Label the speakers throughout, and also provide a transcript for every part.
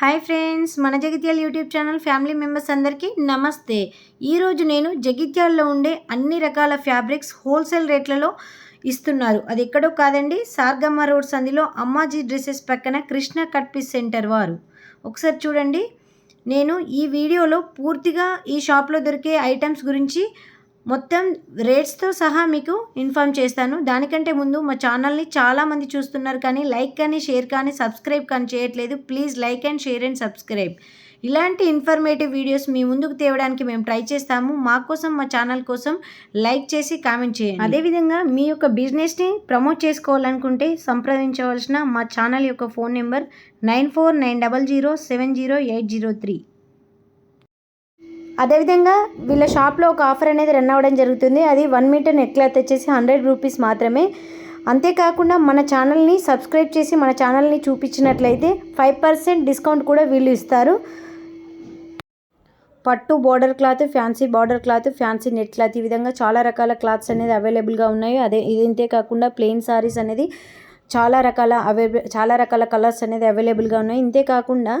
Speaker 1: Hi friends మన Jagtial YouTube channel family members అందరికీ నమస్తే. ఈరోజు నేను జగిత్యాలలో ఉండే అన్ని రకాల ఫ్యాబ్రిక్స్ హోల్సేల్ రేట్లలో ఇస్తున్నారు. అది ఎక్కడో కాదండి సార్గమ్మ రోడ్ సంధిలో అమ్మాజీ డ్రెస్సెస్ పక్కన కృష్ణ కట్ పీస్ సెంటర్ వారు. ఒకసారి చూడండి నేను ఈ వీడియోలో పూర్తిగా ఈ షాప్లో దొరికే ఐటమ్స్ గురించి మొత్తం రేట్స్తో సహా మీకు ఇన్ఫామ్ చేస్తాను. దానికంటే ముందు మా ఛానల్ని చాలామంది చూస్తున్నారు కానీ లైక్ కానీ షేర్ కానీ సబ్స్క్రైబ్ కానీ చేయట్లేదు. Please like and share and subscribe ఇలాంటి ఇన్ఫర్మేటివ్ వీడియోస్ మీ ముందుకు తేవడానికి మేము ట్రై చేస్తాము. మా కోసం మా ఛానల్ కోసం లైక్ చేసి కామెంట్ చేయండి. అదేవిధంగా మీ యొక్క బిజినెస్ని ప్రమోట్ చేసుకోవాలనుకుంటే సంప్రదించవలసిన మా ఛానల్ యొక్క phone number nine four nine double zero seven zero eight zero three అదేవిధంగా వీళ్ళ షాప్లో ఒక ఆఫర్ అనేది రన్ అవ్వడం జరుగుతుంది. అది వన్ మీటర్ నెట్ క్లాత్ వచ్చేసి హండ్రెడ్ రూపీస్ మాత్రమే. అంతేకాకుండా మన ఛానల్ని సబ్స్క్రైబ్ చేసి మన ఛానల్ని చూపించినట్లయితే ఫైవ్ పర్సెంట్ డిస్కౌంట్ కూడా వీళ్ళు ఇస్తారు. పట్టు border cloth fancy border cloth fancy net cloth ఈ విధంగా చాలా రకాల క్లాత్స్ అనేది అవైలబుల్గా ఉన్నాయి. అదే ఇదంతే కాకుండా ప్లెయిన్ సారీస్ అనేది చాలా రకాల అవైలబుల్ చాలా రకాల కలర్స్ అనేది అవైలబుల్గా ఉన్నాయి. ఇంతే కాకుండా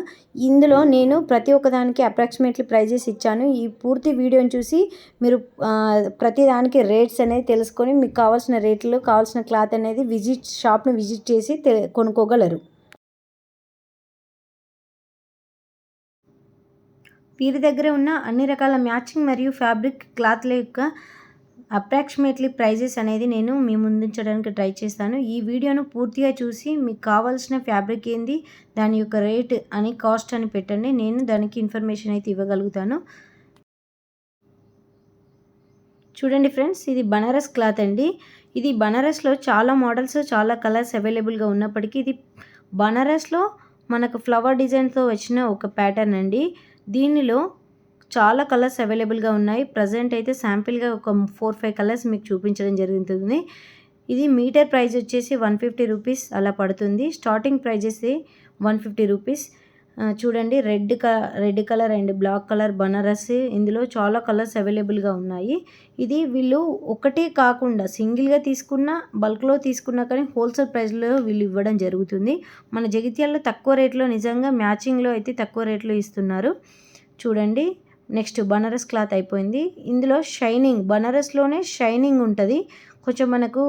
Speaker 1: ఇందులో నేను ప్రతి ఒక్కదానికి అప్రాక్సిమేట్లీ ప్రైజెస్ ఇచ్చాను. ఈ పూర్తి వీడియోని చూసి మీరు ప్రతి దానికి రేట్స్ అనేది తెలుసుకొని మీకు కావాల్సిన రేట్లు కావాల్సిన క్లాత్ అనేది విజిట్ షాప్ని విజిట్ చేసి కొనుక్కోగలరు. వీరి దగ్గర ఉన్న అన్ని రకాల మ్యాచింగ్ మరియు ఫ్యాబ్రిక్ క్లాత్ల యొక్క అప్రాక్సిమేట్లీ ప్రైజెస్ అనేది నేను మీ ముందుంచడానికి ట్రై చేస్తాను. ఈ వీడియోను పూర్తిగా చూసి మీకు కావాల్సిన ఫ్యాబ్రిక్ ఏంది దాని యొక్క రేట్ అని కాస్ట్ అని పెట్టండి. నేను దానికి ఇన్ఫర్మేషన్ అయితే ఇవ్వగలుగుతాను. చూడండి ఫ్రెండ్స్ ఇది బనారస్ క్లాత్ అండి. ఇది బనారస్లో చాలా మోడల్స్ చాలా కలర్స్ అవైలబుల్గా ఉన్నప్పటికీ ఇది బనారస్లో మనకు ఫ్లవర్ డిజైన్తో వచ్చిన ఒక ప్యాటర్న్ అండి. దీనిలో చాలా కలర్స్ అవైలబుల్గా ఉన్నాయి. ప్రజెంట్ అయితే శాంపిల్గా ఒక ఫోర్ ఫైవ్ కలర్స్ మీకు చూపించడం జరుగుతుంది. ఇది మీటర్ ప్రైస్ వచ్చేసి వన్ ఫిఫ్టీ రూపీస్ అలా పడుతుంది. Starting prices one fifty rupees. చూడండి రెడ్ క red colour and black colour Banaras. ఇందులో చాలా కలర్స్ అవైలబుల్గా ఉన్నాయి. ఇది వీళ్ళు ఒకటే కాకుండా సింగిల్గా తీసుకున్న బల్క్లో తీసుకున్నా కానీ హోల్సేల్ ప్రైస్లో వీళ్ళు ఇవ్వడం జరుగుతుంది. మన జగిత్యాల్లో తక్కువ రేట్లో నిజంగా మ్యాచింగ్లో అయితే తక్కువ రేట్లో ఇస్తున్నారు. చూడండి నెక్స్ట్ బనారస్ క్లాత్ అయిపోయింది. ఇందులో షైనింగ్ బనారస్లోనే షైనింగ్ ఉంటుంది. కొంచెం మనకు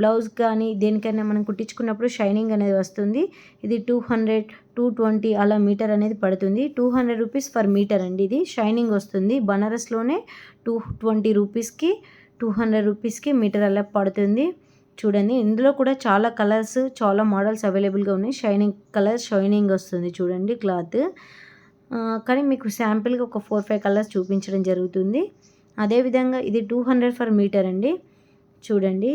Speaker 1: బ్లౌజ్ కానీ దేనికైనా మనం కుట్టించుకున్నప్పుడు షైనింగ్ అనేది వస్తుంది. ఇది టూ హండ్రెడ్ టూ ట్వంటీ అలా మీటర్ అనేది పడుతుంది. Two hundred rupees for metre అండి ఇది. షైనింగ్ వస్తుంది. బనారస్లోనే టూ ట్వంటీ రూపీస్కి టూ హండ్రెడ్ రూపీస్కి మీటర్ అలా పడుతుంది. చూడండి ఇందులో కూడా చాలా కలర్స్ చాలా మోడల్స్ అవైలబుల్గా ఉన్నాయి. షైనింగ్ కలర్ షైనింగ్ వస్తుంది చూడండి క్లాత్. కానీ మీకు శాంపిల్గా ఒక ఫోర్ ఫైవ్ కలర్స్ చూపించడం జరుగుతుంది. అదేవిధంగా ఇది టూ హండ్రెడ్ ఫర్ మీటర్ అండి. చూడండి.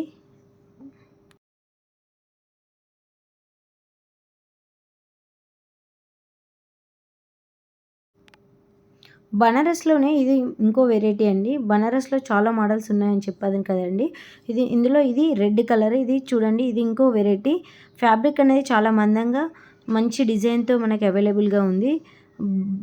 Speaker 1: బనారస్లోనే ఇది ఇంకో వెరైటీ అండి. బనారస్లో చాలా మోడల్స్ ఉన్నాయని చెప్పాను కదండి. ఇది ఇందులో ఇది రెడ్ కలర్ ఇది చూడండి ఇది ఇంకో వెరైటీ. ఫ్యాబ్రిక్ అనేది చాలా మందంగా మంచి డిజైన్తో మనకి అవైలబుల్గా ఉంది.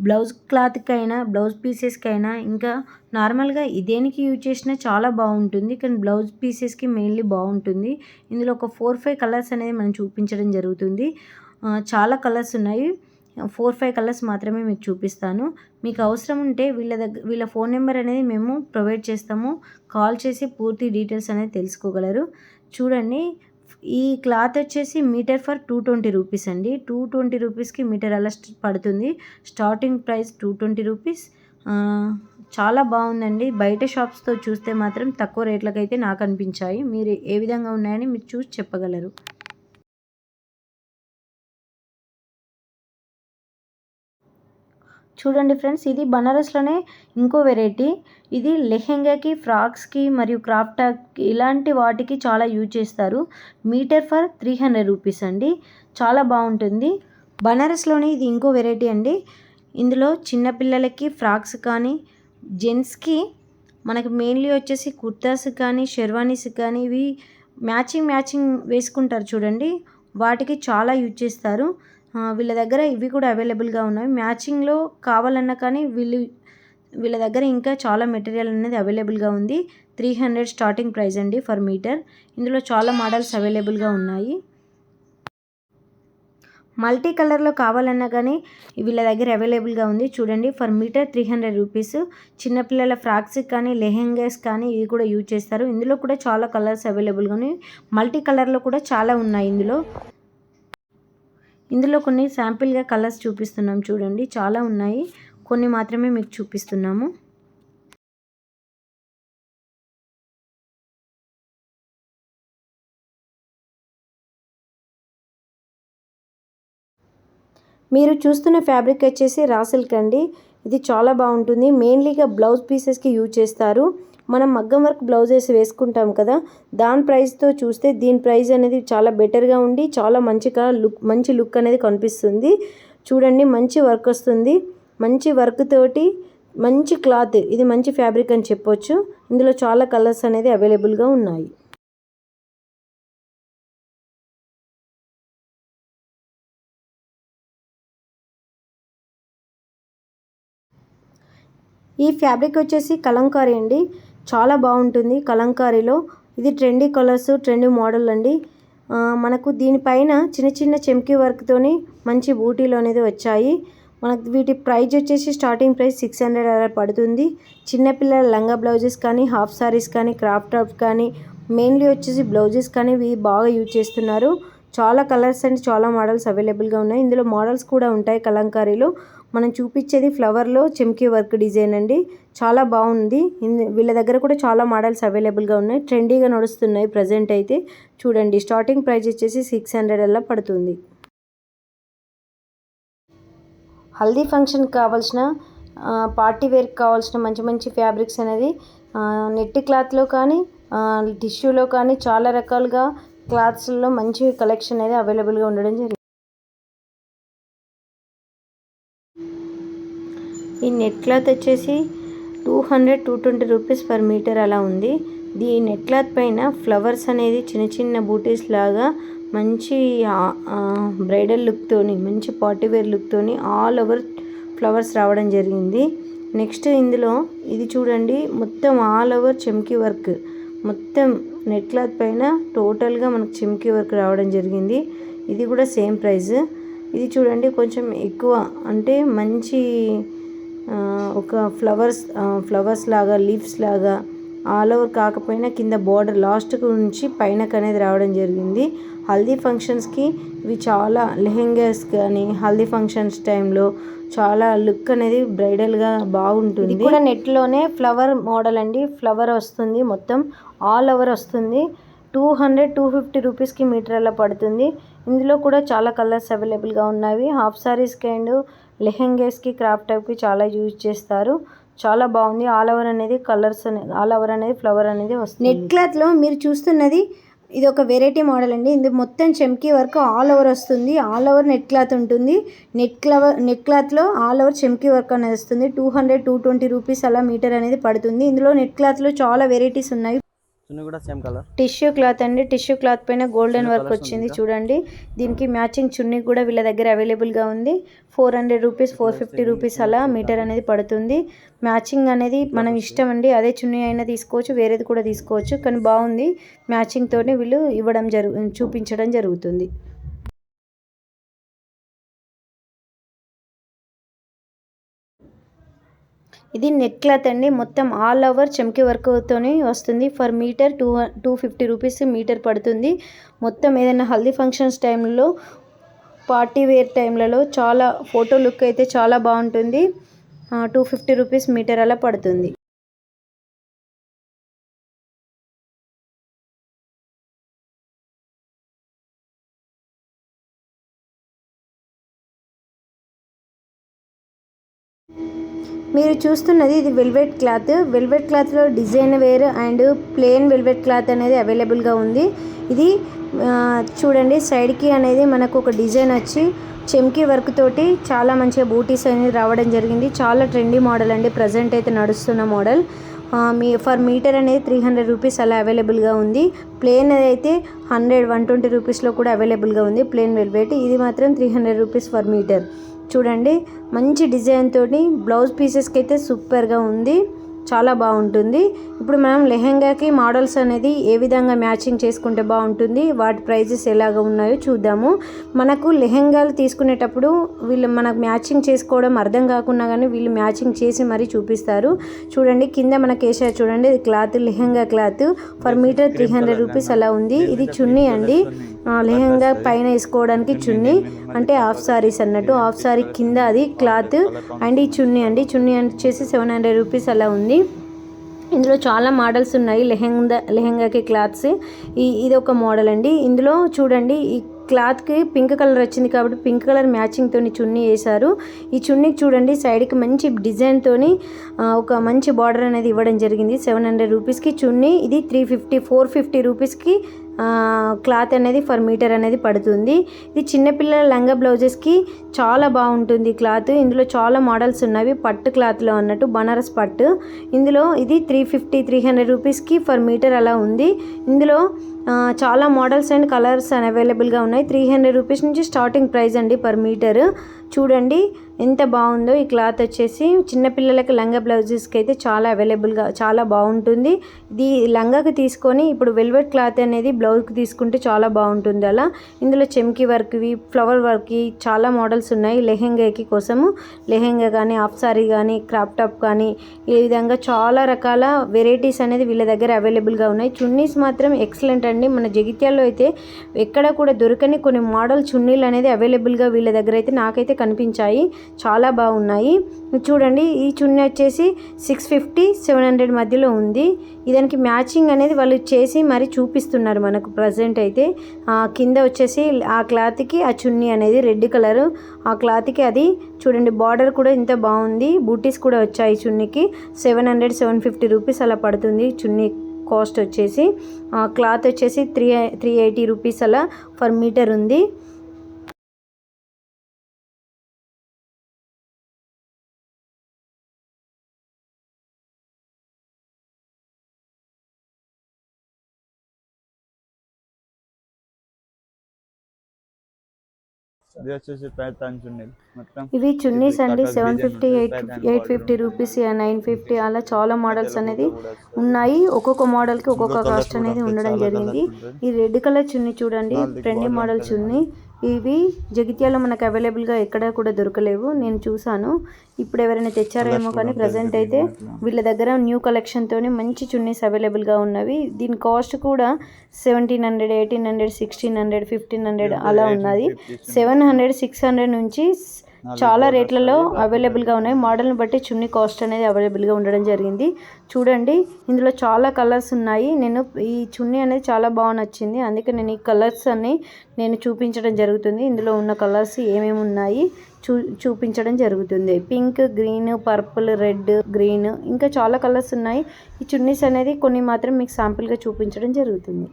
Speaker 1: బ్లౌజ్ క్లాత్కైనా బ్లౌజ్ పీసెస్కైనా ఇంకా నార్మల్గా దేనికి యూజ్ చేసినా చాలా బాగుంటుంది కానీ బ్లౌజ్ పీసెస్కి మెయిన్లీ బాగుంటుంది ఇందులో ఒక ఫోర్ ఫైవ్ కలర్స్ అనేది మనం చూపించడం జరుగుతుంది. చాలా కలర్స్ ఉన్నాయి. ఫోర్ ఫైవ్ కలర్స్ మాత్రమే మీకు చూపిస్తాను. మీకు అవసరం ఉంటే వీళ్ళ దగ్గర వీళ్ళ ఫోన్ నెంబర్ అనేది మేము ప్రొవైడ్ చేస్తాము. కాల్ చేసి పూర్తి డీటెయిల్స్ అనేది తెలుసుకోగలరు. చూడండి ఈ క్లాత్ వచ్చేసి metre for two twenty rupees అండి. టూ ట్వంటీ రూపీస్కి మీటర్ అలా పడుతుంది. Starting price two twenty rupees. చాలా బాగుందండి. బయట షాప్స్తో చూస్తే మాత్రం తక్కువ రేట్లకైతే నాకు అనిపించాయి. మీరు ఏ విధంగా ఉన్నాయని మీరు చూసి చెప్పగలరు. చూడండి ఫ్రెండ్స్ ఇది బనారస్లోనే ఇంకో వెరైటీ. ఇది లెహెంగాకి ఫ్రాక్స్కి మరియు క్రాఫ్ట్ ఇలాంటి వాటికి చాలా యూజ్ చేస్తారు. Metre for three hundred rupees అండి. చాలా బాగుంటుంది. బనారస్లోనే ఇది ఇంకో వెరైటీ అండి. ఇందులో చిన్నపిల్లలకి ఫ్రాక్స్ కానీ జెంట్స్కి మనకి మెయిన్లీ వచ్చేసి కుర్తాస్ కానీ షెర్వానీస్ కానీ ఇవి మ్యాచింగ్ మ్యాచింగ్ వేసుకుంటారు చూడండి. వాటికి చాలా యూజ్ చేస్తారు. వీళ్ళ దగ్గర ఇవి కూడా అవైలబుల్గా ఉన్నాయి. మ్యాచింగ్లో కావాలన్నా కానీ వీళ్ళు వీళ్ళ దగ్గర ఇంకా చాలా మెటీరియల్ అనేది అవైలబుల్గా ఉంది. త్రీ హండ్రెడ్ స్టార్టింగ్ ప్రైస్ అండి ఫర్ మీటర్. ఇందులో చాలా మోడల్స్ అవైలబుల్గా ఉన్నాయి. మల్టీ కలర్లో కావాలన్నా కానీ వీళ్ళ దగ్గర అవైలబుల్గా ఉంది. చూడండి for metre three hundred rupees. చిన్నపిల్లల ఫ్రాక్స్ కానీ లెహెంగాస్ కానీ ఇవి కూడా యూజ్ చేస్తారు. ఇందులో కూడా చాలా కలర్స్ అవైలబుల్గా ఉన్నాయి. మల్టీ కలర్లో కూడా చాలా ఉన్నాయి ఇందులో. ఇందులో కొన్ని శాంపిల్గా కలర్స్ చూపిస్తున్నాం చూడండి. చాలా ఉన్నాయి. కొన్ని మాత్రమే మీకు చూపిస్తున్నాము. మీరు చూస్తున్న ఫ్యాబ్రిక్ వచ్చేసి రాసిల్క్ అండి. ఇది చాలా బాగుంటుంది. మెయిన్లీగా బ్లౌజ్ పీసెస్కి యూజ్ చేస్తారు. మనం మగ్గం వర్క్ బ్లౌజెస్ వేసుకుంటాం కదా దాని ప్రైస్తో చూస్తే దీని ప్రైస్ అనేది చాలా బెటర్గా ఉండి చాలా మంచిగా లుక్ మంచి లుక్ అనేది కనిపిస్తుంది. చూడండి మంచి వర్క్ వస్తుంది. మంచి వర్క్ తోటి మంచి క్లాత్ ఇది మంచి ఫ్యాబ్రిక్ అని చెప్పొచ్చు. ఇందులో చాలా కలర్స్ అనేది అవైలబుల్గా ఉన్నాయి. ఈ ఫ్యాబ్రిక్ వచ్చేసి కలంకారీ అండి. చాలా బాగుంటుంది కలంకారీలో. ఇది ట్రెండీ కలర్స్ ట్రెండీ మోడల్ అండి. మనకు దీనిపైన చిన్న చిన్న చెమ్కీ వర్క్తోని మంచి బూటీలు అనేది వచ్చాయి. మనకు వీటి ప్రైజ్ వచ్చేసి స్టార్టింగ్ ప్రైస్ సిక్స్ హండ్రెడ్ అలా పడుతుంది. చిన్నపిల్లల లంగా బ్లౌజెస్ కానీ హాఫ్ సారీస్ కానీ క్రాప్ టాప్ కానీ మెయిన్లీ వచ్చేసి బ్లౌజెస్ కానీ ఇవి బాగా యూజ్ చేస్తున్నారు. చాలా కలర్స్ అండ్ చాలా మోడల్స్ అవైలబుల్గా ఉన్నాయి. ఇందులో మోడల్స్ కూడా ఉంటాయి కలంకారీలో. మనం చూపించేది ఫ్లవర్లో చెమ్కీ వర్క్ డిజైన్ అండి. చాలా బాగుంది. వీళ్ళ దగ్గర కూడా చాలా మోడల్స్ అవైలబుల్గా ఉన్నాయి. ట్రెండీగా నడుస్తున్నాయి ప్రజెంట్ అయితే. చూడండి స్టార్టింగ్ ప్రైస్ వచ్చేసి సిక్స్ హండ్రెడ్ అలా పడుతుంది. హల్దీ ఫంక్షన్కి కావాల్సిన పార్టీ వేర్కి కావాల్సిన మంచి మంచి ఫ్యాబ్రిక్స్ అనేది ఆ, నెట్ క్లాత్లో కానీ టిష్యూలో కానీ చాలా రకాలుగా క్లాత్స్లో మంచి కలెక్షన్ అనేది అవైలబుల్గా ఉండడం జరిగింది. ఈ నెట్ క్లాత్ వచ్చేసి two hundred two twenty rupees per metre అలా ఉంది. ఈ నెట్ క్లాత్ పైన ఫ్లవర్స్ అనేది చిన్న చిన్న బూటీస్ లాగా మంచి బ్రైడల్ లుక్తోని మంచి పార్టీ వేర్ లుక్తోని ఆల్ ఓవర్ ఫ్లవర్స్ రావడం జరిగింది. నెక్స్ట్ ఇందులో ఇది చూడండి మొత్తం ఆల్ ఓవర్ చెమ్కి వర్క్ మొత్తం నెట్ క్లాత్ పైన టోటల్గా మనకు చెమ్కి వర్క్ రావడం జరిగింది. ఇది కూడా సేమ్ ప్రైస్ ఇది చూడండి కొంచెం ఎక్కువ అంటే మంచి ఒక ఫ్లవర్స్ ఫ్లవర్స్ లాగా లీవ్స్ లాగా ఆల్ ఓవర్ కాకపోయినా కింద బార్డర్ లాస్ట్ నుంచి పైనకు అనేది రావడం జరిగింది. హల్దీ ఫంక్షన్స్కి ఇవి చాలా లెహెంగాస్ కానీ హల్దీ ఫంక్షన్స్ టైంలో చాలా లుక్ అనేది బ్రైడల్గా బాగుంటుంది. ఇది కూడా నెట్లోనే ఫ్లవర్ మోడల్ అండి. ఫ్లవర్ వస్తుంది మొత్తం. ఆల్ ఓవర్ వస్తుంది. టూ హండ్రెడ్ టూ ఫిఫ్టీ రూపీస్కి మీటర్ అలా పడుతుంది. ఇందులో కూడా చాలా కలర్స్ అవైలబుల్గా ఉన్నవి. హాఫ్ సారీస్కి అండ్ లెహెంగేస్కి క్రాప్ టైప్కి చాలా యూజ్ చేస్తారు. చాలా బాగుంది. ఆల్ ఓవర్ అనేది కలర్స్ అనేది ఆల్ ఓవర్ అనేది ఫ్లవర్ అనేది వస్తుంది. నెట్ క్లాత్లో మీరు చూస్తున్నది ఇది ఒక వెరైటీ మోడల్ అండి. ఇది మొత్తం చెమ్కీ వర్క్ ఆల్ ఓవర్ వస్తుంది. ఆల్ ఓవర్ నెట్ క్లాత్ ఉంటుంది. నెట్ క్లవర్ నెట్ క్లాత్లో ఆల్ ఓవర్ చెమ్కీ వర్క్ అనేది వస్తుంది. Two hundred two twenty rupees అలా మీటర్ అనేది పడుతుంది. ఇందులో నెట్ క్లాత్లో చాలా వెరైటీస్ ఉన్నాయి.
Speaker 2: చున్నీ కూడా సేమ్ కలర్?
Speaker 1: టిష్యూ క్లాత్ అండి. టిష్యూ క్లాత్ పైన గోల్డెన్ వర్క్ వచ్చింది చూడండి. దీనికి మ్యాచింగ్ చున్నీ కూడా వీళ్ళ దగ్గర అవైలబుల్గా ఉంది. Four hundred rupees four fifty rupees అలా మీటర్ అనేది పడుతుంది. మ్యాచింగ్ అనేది మనం ఇష్టం అండి. అదే చున్నీ అయినా తీసుకోవచ్చు వేరేది కూడా తీసుకోవచ్చు. కానీ బాగుంది. మ్యాచింగ్ తోనే వీళ్ళు ఇవ్వడం జరుగు చూపించడం జరుగుతుంది. ఇది నెట్ క్లాత్ అండి. మొత్తం ఆల్ ఓవర్ చెమ్కి వర్క్తోని వస్తుంది. Per metre two two fifty rupees metre పడుతుంది. మొత్తం ఏదైనా హల్దీ ఫంక్షన్స్ టైంలో పార్టీ వేర్ టైంలలో చాలా ఫోటో లుక్ అయితే చాలా బాగుంటుంది. టూ ఫిఫ్టీ రూపీస్ మీటర్ అలా పడుతుంది. మీరు చూస్తున్నది ఇది వెల్వెట్ క్లాత్. వెల్వెట్ క్లాత్లో design wear and plain velvet cloth అనేది అవైలబుల్గా ఉంది. ఇది చూడండి సైడ్కి అనేది మనకు ఒక డిజైన్ వచ్చి చెమ్కి వర్క్ తోటి చాలా మంచిగా బూటీస్ అనేది రావడం జరిగింది. చాలా ట్రెండీ మోడల్ అండి. ప్రజెంట్ అయితే నడుస్తున్న మోడల్. మీ ఫర్ మీటర్ అనేది త్రీ హండ్రెడ్ రూపీస్ అలా అవైలబుల్గా ఉంది. ప్లేన్ అయితే హండ్రెడ్ వన్ ట్వంటీ రూపీస్లో కూడా అవైలబుల్గా ఉంది ప్లేన్ వెల్వెట్. ఇది మాత్రం three hundred rupees per metre. చూడండి. మంచి డిజైన్ తోటి బ్లౌజ్ పీసెస్కి అయితే సూపర్గా ఉంది. చాలా బాగుంటుంది. ఇప్పుడు మనం లెహెంగాకి మోడల్స్ అనేది ఏ విధంగా మ్యాచింగ్ చేసుకుంటే బాగుంటుంది వాటి ప్రైజెస్ ఎలాగ ఉన్నాయో చూద్దాము. మనకు లెహెంగాలు తీసుకునేటప్పుడు వీళ్ళు మనకు మ్యాచింగ్ చేసుకోవడం అర్థం కాకున్నా కానీ వీళ్ళు మ్యాచింగ్ చేసి మరీ చూపిస్తారు. చూడండి కింద మనకి వేసారు చూడండి ఇది cloth lehenga cloth. Per metre three hundred rupees అలా ఉంది. ఇది చున్నీ అండి. లెహంగా పైన వేసుకోవడానికి చున్నీ. అంటే హాఫ్ సారీస్ అన్నట్టు. హాఫ్ సారీ కింద అది క్లాత్ అండ్ ఈ చున్నీ అండి. చున్నీ వచ్చేసి సెవెన్ హండ్రెడ్ రూపీస్ అలా ఉంది. ఇందులో చాలా మోడల్స్ ఉన్నాయి. లెహెంగా లెహెంగాకి క్లాత్స్. ఈ ఇది ఒక మోడల్ అండి. ఇందులో చూడండి ఈ క్లాత్కి పింక్ కలర్ వచ్చింది కాబట్టి పింక్ కలర్ మ్యాచింగ్తో చున్నీ వేశారు. ఈ చున్నీకి చూడండి సైడ్కి మంచి డిజైన్తో ఒక మంచి బార్డర్ అనేది ఇవ్వడం జరిగింది. సెవెన్ హండ్రెడ్ రూపీస్కి చున్నీ. ఇది త్రీ ఫిఫ్టీ ఫోర్ ఫిఫ్టీ రూపీస్కి క్లాత్ అనేది ఫర్ మీటర్ అనేది పడుతుంది. ఇది చిన్నపిల్లల లంగా బ్లౌజెస్కి చాలా బాగుంటుంది క్లాత్. ఇందులో చాలా మోడల్స్ ఉన్నవి. పట్టు క్లాత్లో అన్నట్టు బనారస్ పట్టు. ఇందులో ఇది త్రీ ఫిఫ్టీ త్రీ హండ్రెడ్ రూపీస్కి ఫర్ మీటర్ అలా ఉంది. ఇందులో చాలా మోడల్స్ అండ్ కలర్స్ అవైలబుల్గా ఉన్నాయి. త్రీ హండ్రెడ్ రూపీస్ నుంచి స్టార్టింగ్ ప్రైస్ అండి పర్ మీటర్. చూడండి. ఎంత బాగుందో ఈ క్లాత్ వచ్చేసి చిన్నపిల్లలకి లంగా బ్లౌజెస్కి అయితే చాలా అవైలబుల్గా చాలా బాగుంటుంది. ఇది లంగాకి తీసుకొని ఇప్పుడు వెల్వెట్ క్లాత్ అనేది బ్లౌజ్కి తీసుకుంటే చాలా బాగుంటుంది అలా. ఇందులో చెమ్కి వర్క్వి ఫ్లవర్ వర్క్వి చాలా మోడల్స్ ఉన్నాయి లెహెంగాకి కోసము. లెహెంగా కానీ హాఫ్ సారీ కానీ క్రాప్ టాప్ కానీ ఈ విధంగా చాలా రకాల వెరైటీస్ అనేది వీళ్ళ దగ్గర అవైలబుల్గా ఉన్నాయి. చున్నీస్ మాత్రం ఎక్సలెంట్ అండి. మన జగిత్యాల్లో అయితే ఎక్కడ కూడా దొరకని కొన్ని మోడల్ చున్నీలు అనేది అవైలబుల్గా వీళ్ళ దగ్గర అయితే నాకైతే కనిపించాయి. చాలా బాగున్నాయి. చూడండి ఈ చున్నీ వచ్చేసి సిక్స్ ఫిఫ్టీ సెవెన్ హండ్రెడ్ మధ్యలో ఉంది. దానికి మ్యాచింగ్ అనేది వాళ్ళు చేసి మరి చూపిస్తున్నారు మనకు ప్రజెంట్ అయితే. కింద వచ్చేసి ఆ క్లాత్కి ఆ చున్నీ అనేది రెడ్ కలర్ ఆ క్లాత్కి అది చూడండి బార్డర్ కూడా ఇంత బాగుంది. బూటీస్ కూడా వచ్చాయి చున్నీకి. Seven hundred seven fifty rupees అలా పడుతుంది చున్నీ కాస్ట్ వచ్చేసి. ఆ క్లాత్ వచ్చేసి త్రీ త్రీ ఎయిటీ రూపీస్ అలా ఫర్ మీటర్ ఉంది.
Speaker 2: ఇది వచ్చేసి ప్యాటర్న్ చున్నీ మొత్తం
Speaker 1: ఇవి చున్నీస్ అండి seven fifty. Eight eight fifty rupees nine fifty అలా చాలా మోడల్స్ అనేది ఉన్నాయి. ఒక్కొక్క మోడల్కి ఒక్కొక్క కాస్ట్ అనేది ఉండడం జరిగింది. ఈ రెడ్ కలర్ చున్నీ చూడండి
Speaker 2: border
Speaker 1: మోడల్ చున్నీ. ఇవి జగిత్యాలో మనకు అవైలబుల్గా ఎక్కడ కూడా దొరకలేవు. నేను చూసాను ఇప్పుడు ఎవరైనా తెచ్చారేమో కానీ ప్రజెంట్ అయితే. వీళ్ళ దగ్గర న్యూ కలెక్షన్తోని మంచి చున్నీస్ అవైలబుల్గా ఉన్నవి. దీని కాస్ట్ కూడా seventeen hundred eighteen hundred sixteen hundred fifteen hundred అలా ఉన్నది. సెవెన్ హండ్రెడ్ సిక్స్ హండ్రెడ్ నుంచి చాలా రేట్లలో అవైలబుల్గా ఉన్నాయి. మోడల్ని బట్టి చున్నీ కాస్ట్ అనేది అవైలబుల్గా ఉండడం జరిగింది. చూడండి ఇందులో చాలా కలర్స్ ఉన్నాయి. నేను ఈ చున్నీ అనేది చాలా బాగా నచ్చింది. అందుకే నేను ఈ కలర్స్ అన్ని నేను చూపించడం జరుగుతుంది. ఇందులో ఉన్న కలర్స్ ఏమేమి ఉన్నాయి చూ చూపించడం జరుగుతుంది. Pink green purple red green ఇంకా చాలా కలర్స్ ఉన్నాయి. ఈ చున్నీస్ అనేది కొన్ని మాత్రం మీకు శాంపుల్గా చూపించడం జరుగుతుంది.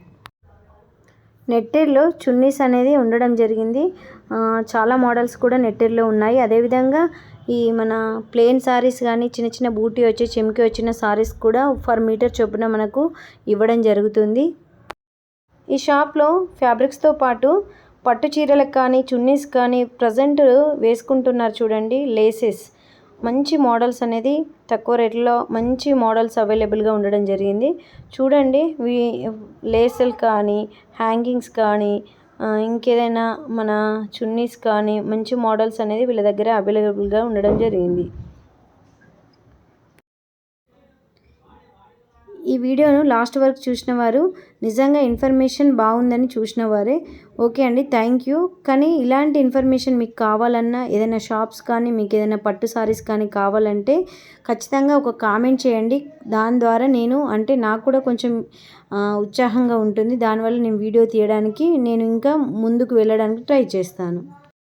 Speaker 1: నెట్టెర్లో చున్నీస్ అనేది ఉండడం జరిగింది. చాలా మోడల్స్ కూడా నెట్టెర్లో ఉన్నాయి. అదేవిధంగా ఈ మన ప్లెయిన్ సారీస్ కానీ చిన్న చిన్న బూటీ వచ్చి చెమ్కి వచ్చిన సారీస్ కూడా ఫర్ మీటర్ చొప్పున మనకు ఇవ్వడం జరుగుతుంది. ఈ షాప్లో ఫ్యాబ్రిక్స్తో పాటు పట్టు చీరలకు కానీ చున్నీస్ కానీ ప్రజెంట్ వేసుకుంటున్నారు చూడండి లేసెస్. మంచి మోడల్స్ అనేది తక్కువ రేట్లో మంచి మోడల్స్ అవైలబుల్గా ఉండడం జరిగింది. చూడండి వీ లేసులు కానీ హ్యాంగింగ్స్ కానీ ఇంకేదైనా మన చున్నీస్ కానీ మంచి మోడల్స్ అనేది వీళ్ళ దగ్గర అవైలబుల్గా ఉండడం జరిగింది. ఈ వీడియోను లాస్ట్ వరకు చూసిన వారు నిజంగా ఇన్ఫర్మేషన్ బాగుందని చూసిన వారే ఓకే అండి థ్యాంక్ యూ. కానీ ఇలాంటి ఇన్ఫర్మేషన్ మీకు కావాలన్నా ఏదైనా షాప్స్ కానీ మీకు ఏదైనా పట్టు సారీస్ కానీ కావాలంటే ఖచ్చితంగా ఒక కామెంట్ చేయండి. దాని ద్వారా నేను అంటే నాకు కూడా కొంచెం ఉత్సాహంగా ఉంటుంది. దానివల్ల నేను వీడియో తీయడానికి నేను ఇంకా ముందుకు వెళ్ళడానికి ట్రై చేస్తాను.